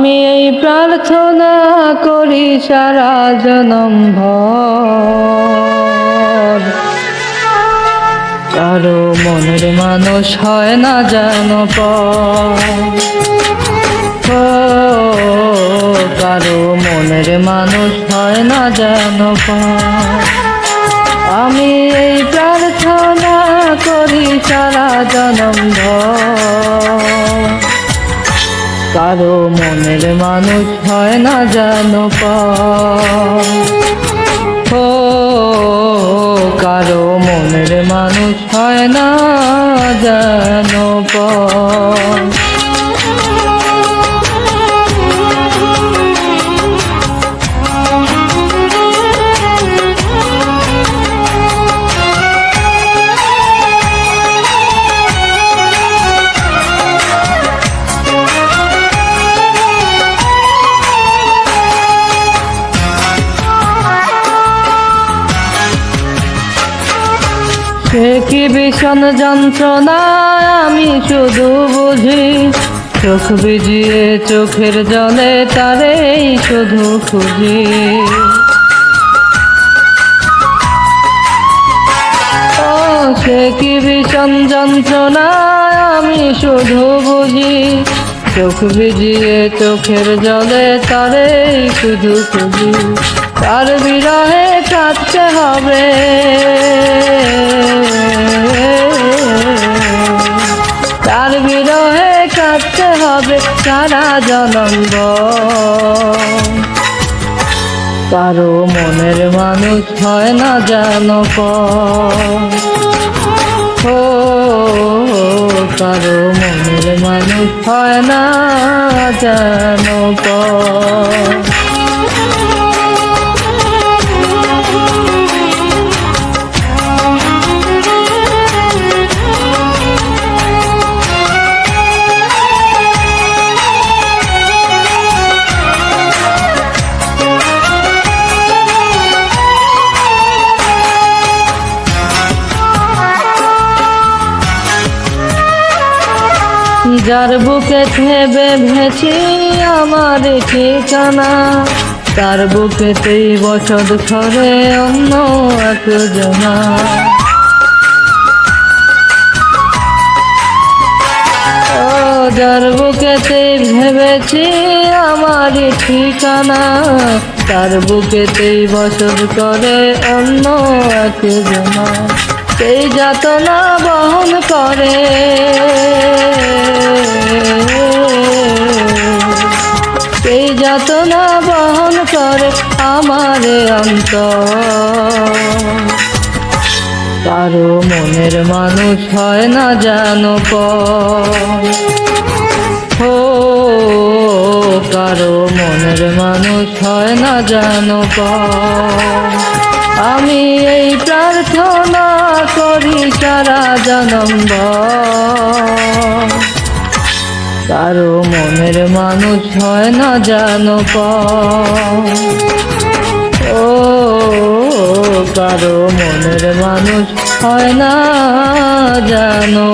আমি এই প্রার্থনা করি সারা জনম ভর। কারও মনের মানুষ হয় না ও, কারও মনের মানুষ হয় না জানো আমি এই প্রার্থনা করি সারা জনম ভর। কারও মনের মানুষ হয় না জানো ও কারও মনের মানুষ হয় না জানো সে কি ভীষণ যন্ত্রণা আমি শুধু বুঝি, চোখ ভিজিয়ে চোখের জলে তারেই শুধু খুঁজি। ও সে কি ভীষণ যন্ত্রণা আমি শুধু বুঝি, চোখ ভিজিয়ে চোখের জলে তারেই শুধু খুঁজি। তার বিরহে কাঁদতে হবে। তার বিরহে কাঁদতে হবে সারা জনম্ব কারও মনের মানুষ হয় না জানো ও, কারও মনের মানুষ হয় না জানো যার বুকে থেবে ভেছি আমার ঠিকানা, তার বুকেতেই বসত করে অন্য একজনা যার বুকেতেই ভেবেছি আমার ঠিকানা, তার বুকেতেই বসত করে অন্য একজনা সেই যাতনা বহন করে? সেই যাতনা বহন করে আমার অন্ত কারও মনের মানুষ হয় না জানো ও, কারও মনের মানুষ হয় না জানো আমি এই প্রার্থনা করি সারা জনম কারও মনের মানুষ হয় না জানো ও, কারও মনের মানুষ হয় না জানো